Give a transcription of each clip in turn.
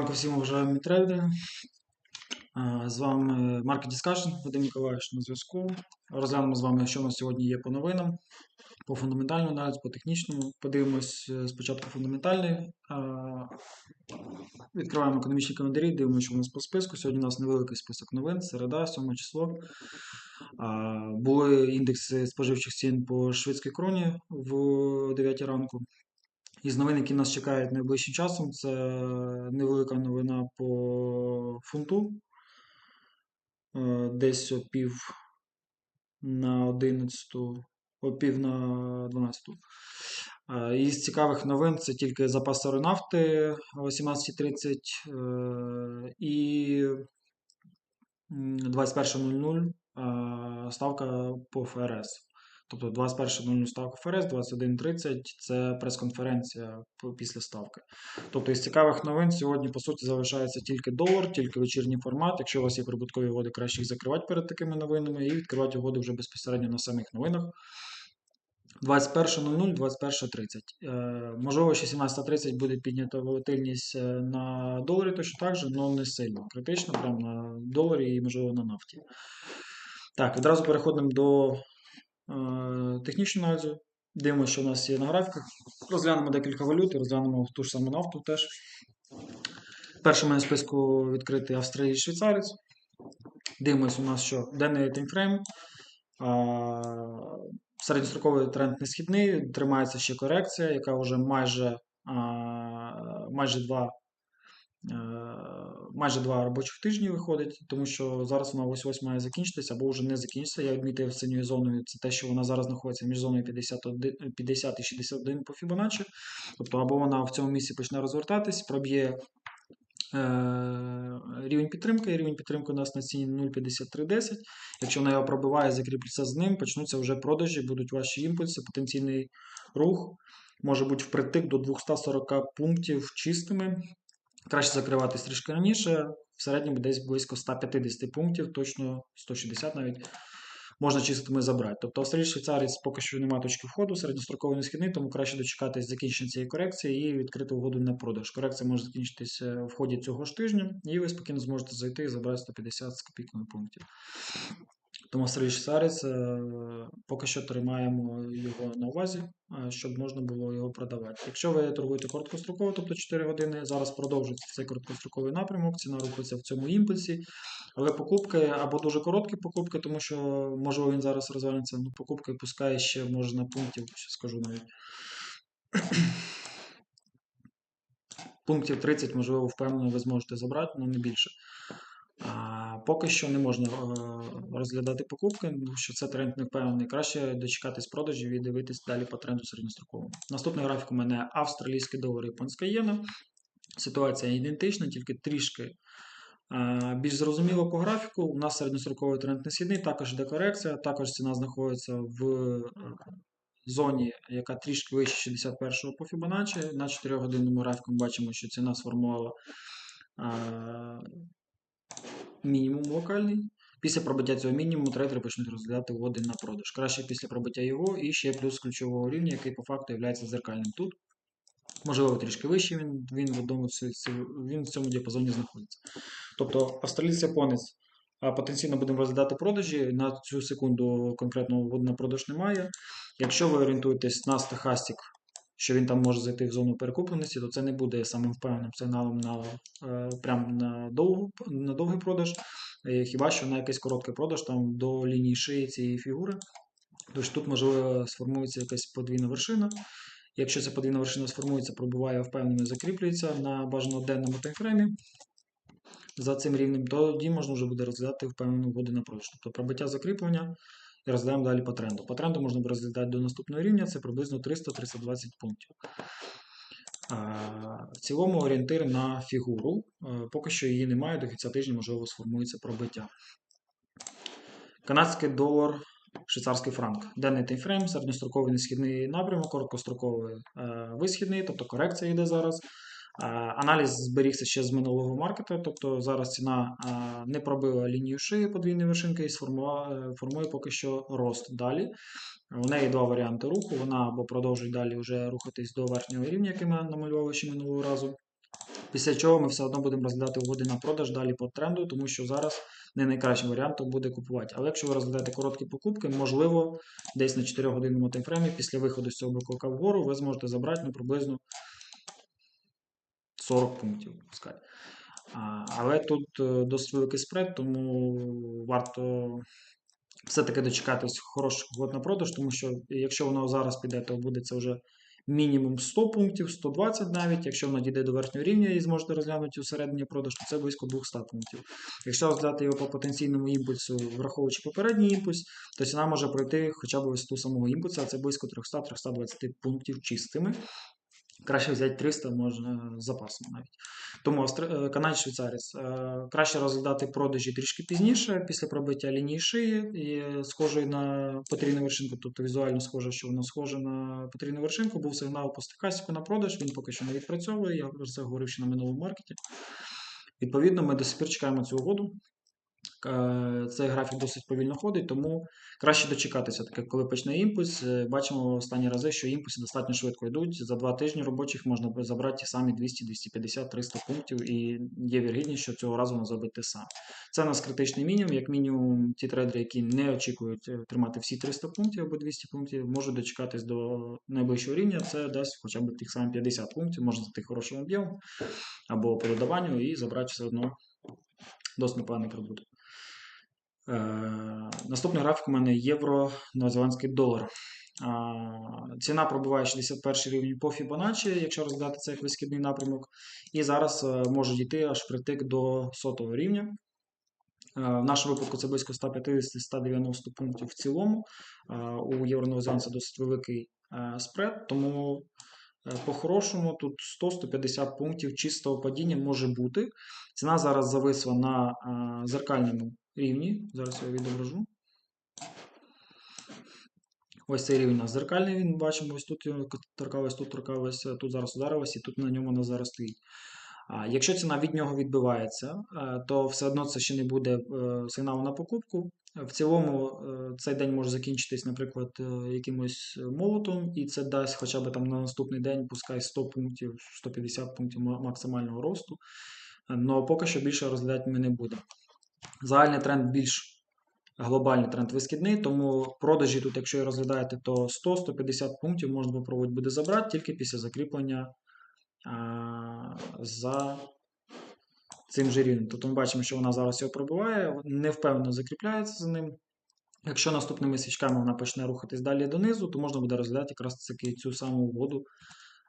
ранку всім уважаємо трейдери. З вами Market Discussion, Вадим Миколаївич на зв'язку. Розглянемо з вами, що у нас сьогодні є по новинам, по фундаментальному аналізу, по технічному. Подивимось е, спочатку фундаментальний. Відкриваємо економічні календарі, дивимося, що у нас по списку. Сьогодні у нас невеликий список новин, середа, 7 число. Були індекси споживчих цін по швидській кроні в 9 ранку. Із новин, які нас чекають найближчим часом, це невелика новина по фунту. Е, Десь о пів на 11, о пів на 12. Е, Із цікавих новин це тільки запас сирої нафти о 18.30 е, і 21.00 е, ставка по ФРС. Тобто 21.00 ставка ФРС, 21.30 це прес-конференція після ставки. Тобто із цікавих новин сьогодні, по суті, залишається тільки долар, тільки вечірній формат. Якщо у вас є прибуткові угоди, краще їх закривати перед такими новинами і відкривати угоди вже безпосередньо на самих новинах. 21.00, 21.30. Е, можливо, ще 17.30 буде піднята волатильність е, на доларі точно так же, але не сильно критично, прямо на доларі і, можливо, на нафті. Так, відразу переходимо до Е, технічну наразі. Дивимося, що у нас є на графіках. Розглянемо декілька валют, розглянемо ту ж саму нафту теж. Перший у мене в списку відкритий Австралій Швейцарець. Дивимося у нас, що денний таймфрейм. Середньостроковий тренд не східний, тримається ще корекція, яка вже майже майже 2 Майже два робочих тижні виходить, тому що зараз вона ось ось має закінчитися або вже не закінчиться. Я відмітив синьою зоною. Це те, що вона зараз знаходиться між зоною 51, 50 і 61 по Фібоначчі. Тобто, або вона в цьому місці почне розвертатись, проб'є е, рівень підтримки. Рівень підтримки у нас на ціні 0,5310. Якщо вона його пробиває, закріплюється з ним, почнуться вже продажі, будуть ваші імпульси, потенційний рух. Може бути впритик до 240 пунктів чистими. Краще закриватись трішки раніше. В середньому десь близько 150 пунктів, точно 160 навіть. Можна чистими забрати. Тобто австралій швейцарець поки що немає точки входу, середньостроковий не східний, тому краще дочекатись закінчення цієї корекції і відкрити угоду на продаж. Корекція може закінчитися в ході цього ж тижня, і ви спокійно зможете зайти і забрати 150 з копійками пунктів. Тому швейцарець е, поки що тримаємо його на увазі, е, щоб можна було його продавати. Якщо ви торгуєте короткостроково, тобто 4 години, зараз продовжується цей короткостроковий напрямок, ціна рухається в цьому імпульсі. Але покупки або дуже короткі покупки, тому що можливо він зараз розвалиться, ну покупки пускає ще може на пунктів, скажу навіть. Пунктів 30, можливо, впевнено, ви зможете забрати, але не більше. Поки що не можна е, розглядати покупки, тому що це тренд не впевнений. Краще дочекатись продажів і дивитись далі по тренду середньостроковому. Наступний графік у мене австралійський долар, японська єна. Ситуація ідентична, тільки трішки е, більш зрозуміло по графіку. У нас середньостроковий тренд не східний, також йде корекція, також ціна знаходиться в е, зоні, яка трішки вище 61-го по Fibonacci. На 4 годинному графіку ми бачимо, що ціна сформувала мінімум локальний. Після пробиття цього мінімуму трейдери почнуть розглядати угоди на продаж. Краще після пробиття його і ще плюс ключового рівня, який по факту є зеркальним тут. Можливо, трішки вищий він, він в він в цьому діапазоні знаходиться. Тобто австралійський японець потенційно будемо розглядати продажі. На цю секунду конкретного на продаж немає. Якщо ви орієнтуєтесь на стахастик, що він там може зайти в зону перекупленості, то це не буде самим впевненим сигналом на, е, прям на, довгу, на довгий продаж. Е, Хіба що на якийсь короткий продаж там до лінії шиї цієї фігури. Тож тут, можливо, сформується якась подвійна вершина. Якщо ця подвійна вершина сформується, пробуває впевнено, закріплюється на бажано денному таймфреймі за цим рівнем, тоді можна вже буде розглядати впевнену угоду на продаж. Тобто пробиття закріплення і розглядаємо далі по тренду. По тренду можна розглядати до наступного рівня, це приблизно 300-320 пунктів. В цілому орієнтир на фігуру. Поки що її немає, до кінця тижня, можливо, сформується пробиття. Канадський долар, швейцарський франк. Денний таймфрейм, середньостроковий несхідний напрямок, короткостроковий е, висхідний, тобто корекція йде зараз. Е, Аналіз зберігся ще з минулого маркету, тобто зараз ціна е, не пробила лінію шиї подвійної вершинки і сформує, формує поки що рост далі. У неї два варіанти руху. Вона або продовжує далі вже рухатись до верхнього рівня, який ми намалювали ще минулого разу. Після чого ми все одно будемо розглядати угоди на продаж далі по тренду, тому що зараз не найкращим варіантом буде купувати. Але якщо ви розглядаєте короткі покупки, можливо, десь на 4 годинному таймфреймі після виходу з цього боковика вгору ви зможете забрати ну, приблизно 40 пунктів. Пускай. Але тут е, досить великий спред, тому варто все-таки дочекатись хороших угод на продаж, тому що якщо воно зараз піде, то буде це вже мінімум 100 пунктів, 120 навіть. Якщо воно дійде до верхнього рівня і зможете розглянути усередині продаж, то це близько 200 пунктів. Якщо розглядати його по потенційному імпульсу, враховуючи попередній імпульс, то ціна може пройти хоча б висоту самого імпульсу, а це близько 300-320 пунктів чистими. Краще взяти 300 можна з запасом навіть. Тому е, канадський швейцарець е, краще розглядати продажі трішки пізніше, після пробиття лінії шиї і схожої на потрійну вершинку, тобто візуально схоже, що воно схоже на потрійну вершинку. Був сигнал по стокасіку на продаж, він поки що не відпрацьовує. Я про це говорив ще на минулому маркеті. Відповідно, ми до сих пір чекаємо цю угоду. Е, Цей графік досить повільно ходить, тому краще дочекатися, таке, коли почне імпульс. Е, Бачимо останні рази, що імпульси достатньо швидко йдуть. За два тижні робочих можна забрати ті самі 200, 250, 300 пунктів, і є віргідність, що цього разу воно те саме. Це у нас критичний мінімум. Як мінімум, ті трейдери, які не очікують е, тримати всі 300 пунктів або 200 пунктів, можуть дочекатись до найближчого рівня. Це дасть хоча б тих самих 50 пунктів, можна за тих хорошим об'ємом або по додаванню і забрати все одно досить непоганий прибуток. Е, Наступний графік у мене євро новозеландський долар. Ціна пробиває 61 рівень по Fibonacci, якщо розглядати це як висхідний напрямок. І зараз е, може дійти аж притик до сотого рівня. Е, В нашому випадку це близько 150-190 пунктів в цілому. Е, У євро новозеландця досить великий е, спред, тому е, по-хорошому тут 100-150 пунктів чистого падіння може бути. Ціна зараз зависла на е, зеркальному рівні. Зараз я відображу. Ось цей рівень у нас зеркальний, він бачимо, ось тут торкалось, тут торкалось, тут зараз ударилось, і тут на ньому вона зараз стоїть. Якщо ціна від нього відбивається, е, то все одно це ще не буде е, сигналу на покупку. В цілому е, цей день може закінчитись, наприклад, якимось молотом, і це дасть хоча б там на наступний день, пускай 100 пунктів, 150 пунктів максимального росту. Але поки що більше розглядати ми не будемо. Загальний тренд більш глобальний тренд вискідний, тому продажі тут, якщо розглядаєте, то 100-150 пунктів можна попробувати буде забрати тільки після закріплення а, за цим же рівнем. Тобто ми бачимо, що вона зараз його пробиває, невпевнено закріпляється за ним. Якщо наступними свічками вона почне рухатись далі донизу, то можна буде розглядати якраз цю саму угоду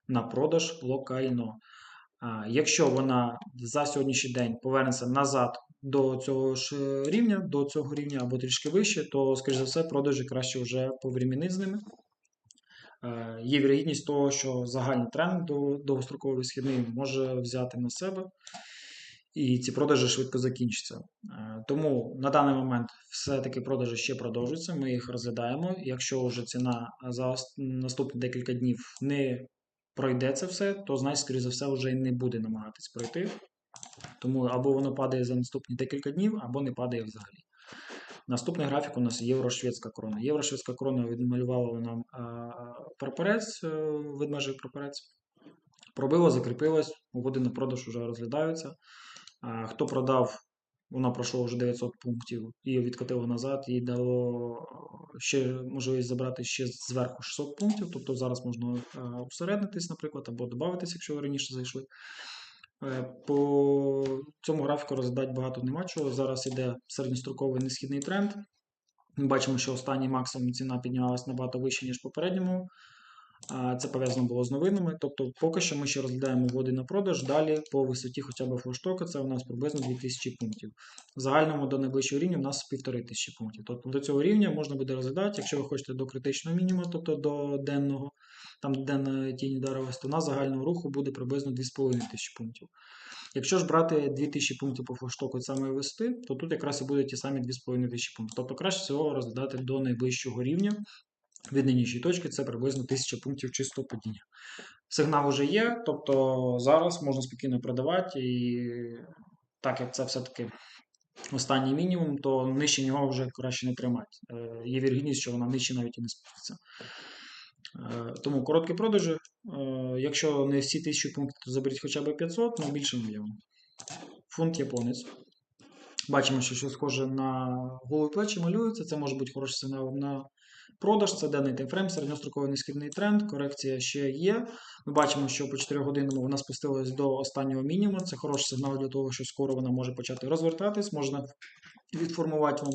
на продаж локально. Якщо вона за сьогоднішній день повернеться назад до цього ж е, рівня, до цього рівня або трішки вище, то, скоріш за все, продажі краще вже поврімінити з ними. Е, Є вірогідність того, що загальний тренд до довгостроковий висхідний може взяти на себе, і ці продажі швидко закінчаться. Е, Тому на даний момент все-таки продажі ще продовжуються, ми їх розглядаємо. Якщо вже ціна за наступні декілька днів не пройде це все, то значить, скоріш за все, вже не буде намагатись пройти. Тому або воно падає за наступні декілька днів, або не падає взагалі. Наступний графік у нас євро-шведська крона. Євро-шведська крона відмалювала нам прапорець, е, ведмежий прапорець. Пробило, закріпилось, угоди на продаж вже розглядаються. Хто продав, вона пройшла вже 900 пунктів і відкотило назад, і дало ще можливість забрати ще зверху 600 пунктів. Тобто зараз можна а, усереднитись, наприклад, або додатись, якщо ви раніше зайшли. Е, По цьому графіку розглядати багато нема чого. Зараз іде середньостроковий несхідний тренд. Ми бачимо, що останній максимум ціна піднялась набагато вище, ніж попередньому. Це пов'язано було з новинами. Тобто, поки що ми ще розглядаємо угоди на продаж. Далі по висоті хоча б флоштока це у нас приблизно 2000 пунктів. В загальному до найближчого рівня у нас 1500 пунктів. Тобто до цього рівня можна буде розглядати, якщо ви хочете до критичного мінімуму, тобто до денного, там де денна то у нас загального руху буде приблизно 2500 пунктів. Якщо ж брати 2000 пунктів по флоштоку самої висоти, то тут якраз і будуть ті самі 2500 пунктів. Тобто краще всього розглядати до найближчого рівня від нинішньої точки, це приблизно 1000 пунктів чистого падіння. Сигнал вже є, тобто зараз можна спокійно продавати, і так як це все-таки останній мінімум, то нижче нього вже краще не тримати. Е, Є вірогідність, що вона нижче навіть і не спуститься. Е, Тому короткі продажі. Е, Якщо не всі 1000 пунктів, то заберіть хоча б 500, ну більше мільйона. Фунт японець. Бачимо, що щось схоже на голові плечі малюється. Це може бути хороший сигнал на продаж. Це денний таймфрейм, середньостроковий низький тренд. Корекція ще є. Ми бачимо, що по 4 годинному вона спустилась до останнього мінімуму. Це хороший сигнал для того, що скоро вона може почати розвертатись. Можна відформувати вам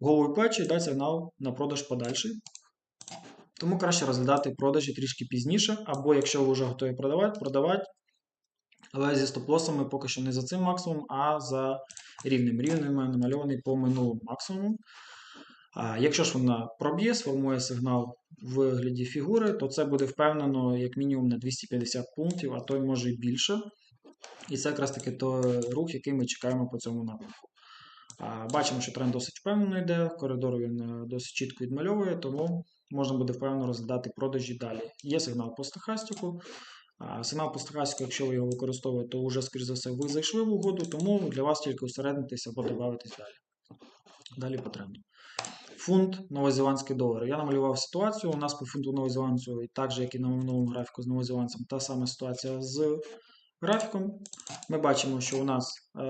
голову плечі і дати сигнал на продаж подальший. Тому краще розглядати продажі трішки пізніше, або якщо ви вже готові продавати, продавати. Але зі стоп-лосами поки що не за цим максимумом, а за рівнем. Рівнем маю намальований по минулому максимуму. Якщо ж вона проб'є, сформує сигнал в вигляді фігури, то це буде впевнено як мінімум на 250 пунктів, а то й може і більше. І це якраз таки той рух, який ми чекаємо по цьому напрямку. Бачимо, що тренд досить впевнено йде, коридор він е, досить чітко відмальовує, тому можна буде впевнено розглядати продажі далі. Є сигнал по стахастику. Сигнал по стахастику, якщо ви його використовуєте, то вже, скоріш за все, ви зайшли в угоду, тому для вас тільки усереднитись або додатись далі. Далі по тренду. Фунт новозеландський долар. Я намалював ситуацію. У нас по фунту новозеландцю, так же, як і на минулому графіку з новозеландцем, та сама ситуація з графіком. Ми бачимо, що у нас е,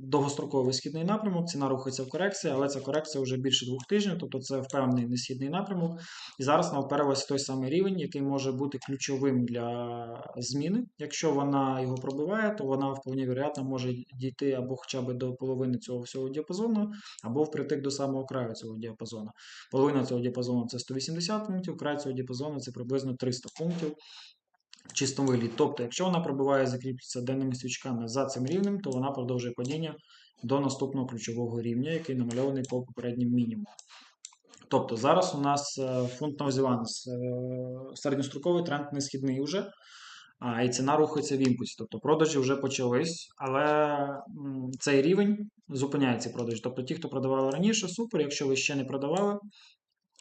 довгостроковий висхідний напрямок, ціна рухається в корекції, але ця корекція вже більше двох тижнів, тобто це впевнений несхідний напрямок. І зараз нам вперлася той самий рівень, який може бути ключовим для зміни. Якщо вона його пробиває, то вона вполне вероятно може дійти або хоча б до половини цього всього діапазону, або впритик до самого краю цього діапазону. Половина цього діапазону це 180 пунктів, край цього діапазону це приблизно 300 пунктів в вигляді. Тобто, якщо вона пробиває закріплюється денними свічками за цим рівнем, то вона продовжує падіння до наступного ключового рівня, який намальований по попереднім мінімуму. Тобто зараз у нас е, фунт новозеландець е, середньостроковий тренд не східний вже, і ціна рухається в імпульсі. Тобто продажі вже почались, але цей рівень зупиняє ці продажі. Тобто ті, хто продавали раніше, супер. Якщо ви ще не продавали,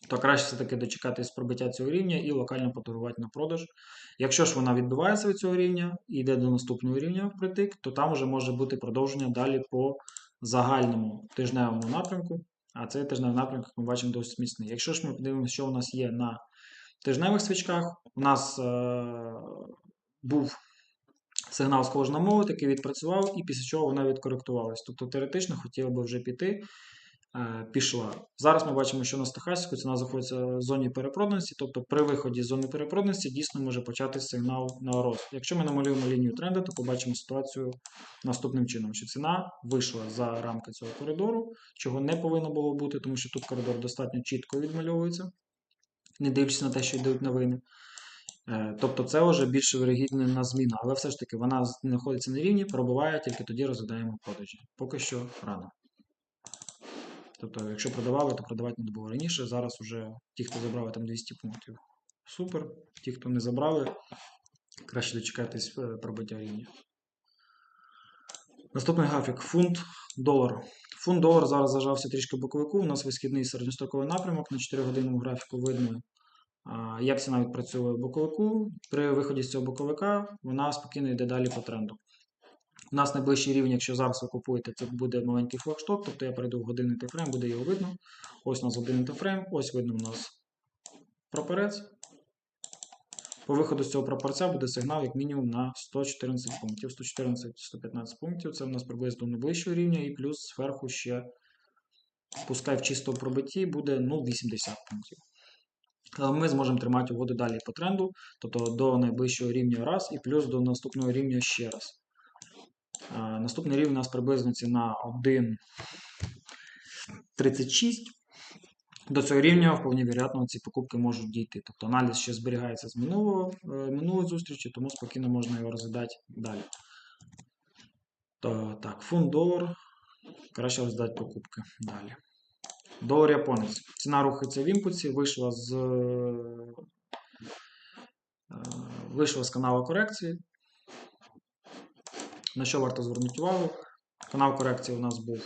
то краще все-таки дочекатись пробиття цього рівня і локально поторгувати на продаж. Якщо ж вона відбувається від цього рівня і йде до наступного рівня впритик, то там вже може бути продовження далі по загальному тижневому напрямку. А цей тижневий напрямок, як ми бачимо, досить міцний. Якщо ж ми подивимося, що у нас є на тижневих свічках, у нас е- був сигнал схожий на молот, який відпрацював, і після чого вона відкоректувалась. Тобто теоретично хотіла би вже піти пішла. Зараз ми бачимо, що на стахастику ціна знаходиться в зоні перепроданості, тобто при виході з зони перепроданості дійсно може початися сигнал на рост. Якщо ми намалюємо лінію тренду, то побачимо ситуацію наступним чином, що ціна вийшла за рамки цього коридору, чого не повинно було бути, тому що тут коридор достатньо чітко відмальовується, не дивлячись на те, що йдуть новини. Е, Тобто це вже більш вирогідна зміна, але все ж таки вона знаходиться на рівні, пробиває, тільки тоді розглядаємо продажі. Поки що рано. Тобто, якщо продавали, то продавати не було раніше. Зараз вже ті, хто забрали там 200 пунктів, супер. Ті, хто не забрали, краще дочекатись е, пробиття рівня. Наступний графік фунт долар. Фунт долар зараз зажався трішки боковику. У нас висхідний середньостроковий напрямок на 4 годинному графіку видно, як ціна відпрацьовує боковику. При виході з цього боковика вона спокійно йде далі по тренду. У нас найближчий рівень, якщо зараз ви купуєте, це буде маленький флагшток, тобто я перейду в годинний тайфрейм, буде його видно. Ось у нас годинний тайфрейм, ось видно у нас прапорець. По виходу з цього прапорця буде сигнал як мінімум на 114 пунктів. 114-115 пунктів це у нас приблизно найближчого рівня, і плюс зверху ще, пускай в чистому пробитті, буде ну, 80 пунктів. Ми зможемо тримати угоду далі по тренду, тобто до найближчого рівня раз, і плюс до наступного рівня ще раз. А, Наступний рівень у нас приблизно ціна 1,36. До цього рівня, вполне вероятно, ці покупки можуть дійти. Тобто аналіз ще зберігається з минулого, е, минулої зустрічі, тому спокійно можна його розглядати далі. То, так, фунт долар. Краще розглядати покупки далі. Долар японець. Ціна рухається в імпульсі, вийшла з, е, вийшла з каналу корекції. На що варто звернути увагу? Канал корекції у нас був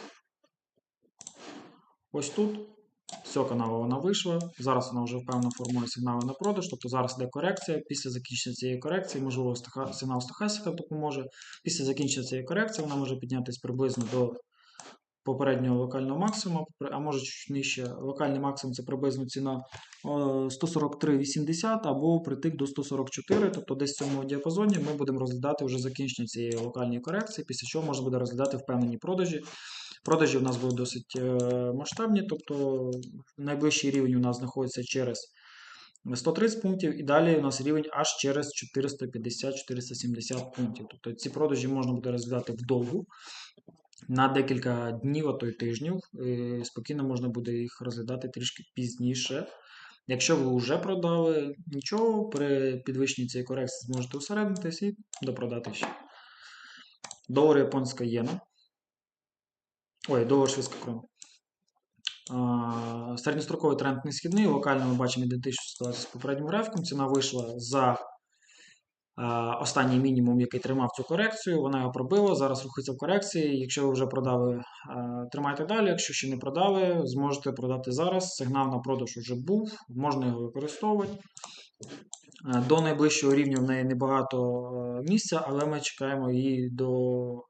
ось тут. Цього каналу вона вийшла. Зараз вона вже впевнено формує сигнали на продаж. Тобто зараз йде корекція. Після закінчення цієї корекції, можливо, сигнал стахастика допоможе. Після закінчення цієї корекції вона може піднятися приблизно до попереднього локального максимуму, а може чуть нижче. Локальний максимум це приблизно ціна 143,80 або притик до 144, тобто десь в цьому діапазоні ми будемо розглядати вже закінчення цієї локальної корекції, після чого можна буде розглядати впевнені продажі. Продажі у нас будуть досить е, масштабні, тобто найближчий рівень у нас знаходиться через 130 пунктів, і далі у нас рівень аж через 450-470 пунктів. Тобто ці продажі можна буде розглядати вдовгу на декілька днів, а то й тижнів. Спокійно можна буде їх розглядати трішки пізніше. Якщо ви вже продали, нічого, при підвищенні цієї корекції зможете усереднитись і допродати ще. Долар японська єна. Ой, долар швидка крона. Середньостроковий тренд не східний. Локально ми бачимо ідентичну ситуацію з попереднім графіком. Ціна вийшла за останній мінімум, який тримав цю корекцію. Вона його пробила. Зараз рухається в корекції. Якщо ви вже продали, тримайте далі. Якщо ще не продали, зможете продати зараз. Сигнал на продаж вже був, можна його використовувати. До найближчого рівня в неї небагато місця, але ми чекаємо її до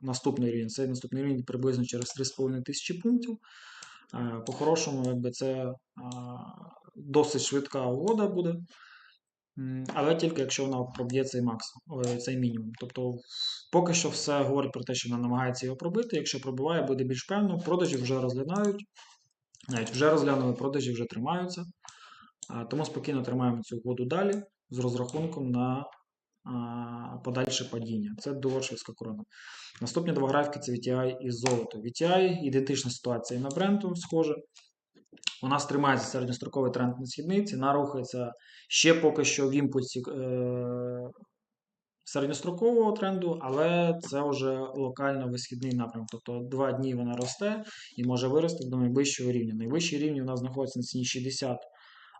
наступного рівня. Цей наступний рівень приблизно через 3,5 тисячі пунктів. По-хорошому, якби це досить швидка угода буде. Але тільки якщо вона проб'є цей максимум, цей мінімум. Тобто, поки що все говорить про те, що вона намагається його пробити. Якщо пробиває, буде більш певно. Продажі вже розглядають. Навіть вже розглянули, продажі вже тримаються. Тому спокійно тримаємо цю угоду далі з розрахунком на подальше падіння. Це долар швидка корона. Наступні два графіки це VTI і золото. VTI ідентична ситуація і на бренду схоже. У нас тримається середньостроковий тренд на східний, ціна рухається ще поки що в імпульсі е- середньострокового тренду, але це вже локально висхідний напрямок. Тобто два дні вона росте і може вирости до найвищого рівня. Найвищий рівень у нас знаходиться на ціні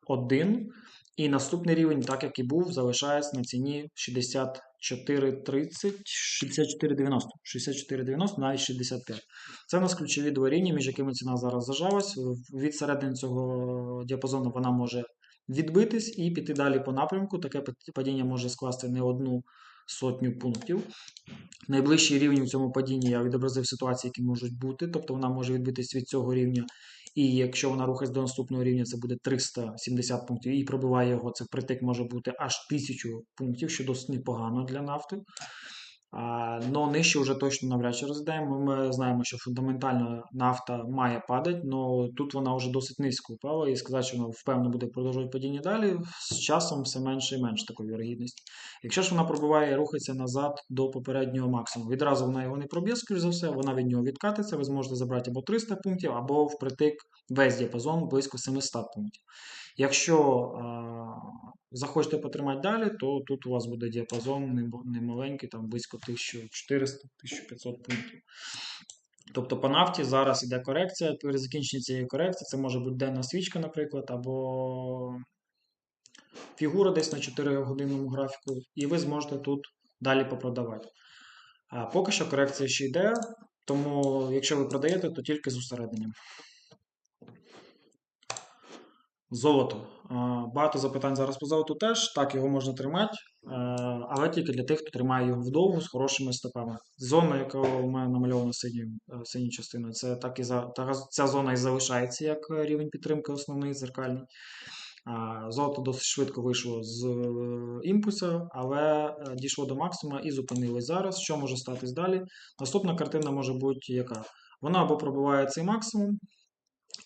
61. І наступний рівень, так як і був, залишається на ціні 64,30, 64,90, 64,90, навіть 65. Це у нас ключові два рівні, між якими ціна зараз зажалась. Від середини цього діапазону вона може відбитись і піти далі по напрямку. Таке падіння може скласти не одну сотню пунктів. Найближчий рівень у цьому падінні я відобразив ситуації, які можуть бути. Тобто вона може відбитись від цього рівня. І якщо вона рухається до наступного рівня, це буде 370 пунктів і пробиває його, це притик може бути аж 1000 пунктів, що досить непогано для нафти. Но нижче вже точно навряд чи розглядаємо. Ми знаємо, що фундаментально нафта має падати, але тут вона вже досить низько впала, і сказати, що вона впевнено буде продовжувати падіння далі, з часом все менше і менше такої вірогідності. Якщо ж вона пробиває і рухається назад до попереднього максимуму, відразу вона його не проб'є, скоріш за все, вона від нього відкатиться, ви зможете забрати або 300 пунктів, або впритик весь діапазон близько 700 пунктів. Якщо захочете потримати далі, то тут у вас буде діапазон немаленький, там близько 1400-1500 пунктів. Тобто по нафті зараз іде корекція. При закінченні цієї корекції це може бути денна свічка, наприклад, або фігура десь на 4 годинному графіку, і ви зможете тут далі попродавати. А поки що корекція ще йде, тому якщо ви продаєте, то тільки з усереденням. Золото. Багато запитань зараз по золоту теж. Так, його можна тримати, але тільки для тих, хто тримає його вдовго з хорошими стопами. Зона, яка у мене намальована синьою синьою частиною, це так і за ця зона і залишається як рівень підтримки, основний зеркальний. Золото досить швидко вийшло з е, імпульсу, але е, дійшло до максимуму і зупинилось зараз. Що може статись далі? Наступна картина може бути яка? Вона або пробиває цей максимум,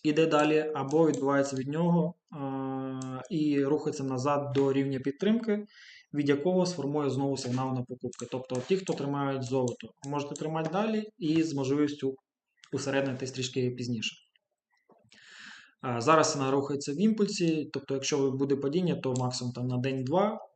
іде далі, або відбувається від нього а, і рухається назад до рівня підтримки, від якого сформує знову сигнал на покупки. Тобто ті, хто тримають золото, можете тримати далі і з можливістю усереднитись трішки пізніше. Зараз вона рухається в імпульсі, тобто, якщо буде падіння, то максимум там на день-два.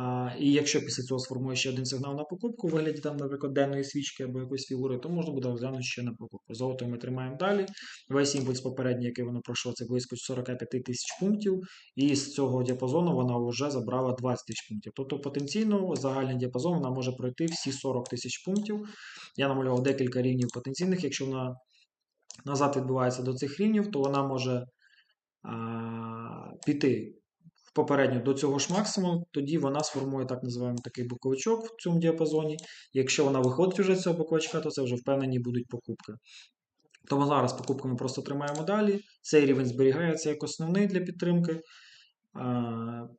А, І якщо після цього сформує ще один сигнал на покупку у вигляді, там, наприклад, денної свічки або якоїсь фігури, то можна буде розглянути ще на покупку. Золото ми тримаємо далі. Весь імпульс попередній, який воно пройшло, це близько 45 тисяч пунктів. І з цього діапазону вона вже забрала 20 тисяч пунктів. Тобто потенційно загальний діапазон вона може пройти всі 40 тисяч пунктів. Я намалював декілька рівнів потенційних. Якщо вона назад відбувається до цих рівнів, то вона може а, піти попередньо до цього ж максимуму, тоді вона сформує так називаємо такий боковичок в цьому діапазоні. Якщо вона виходить вже з цього боковичка, то це вже впевнені будуть покупки. Тому зараз покупку ми просто тримаємо далі. Цей рівень зберігається як основний для підтримки.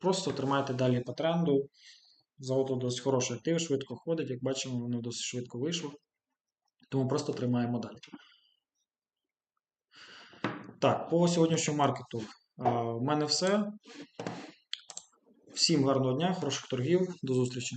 Просто тримайте далі по тренду. Золото досить хороший актив, швидко ходить. Як бачимо, воно досить швидко вийшло. Тому просто тримаємо далі. Так, по сьогоднішньому маркету в мене все. Всім гарного дня, хороших торгів, до зустрічі.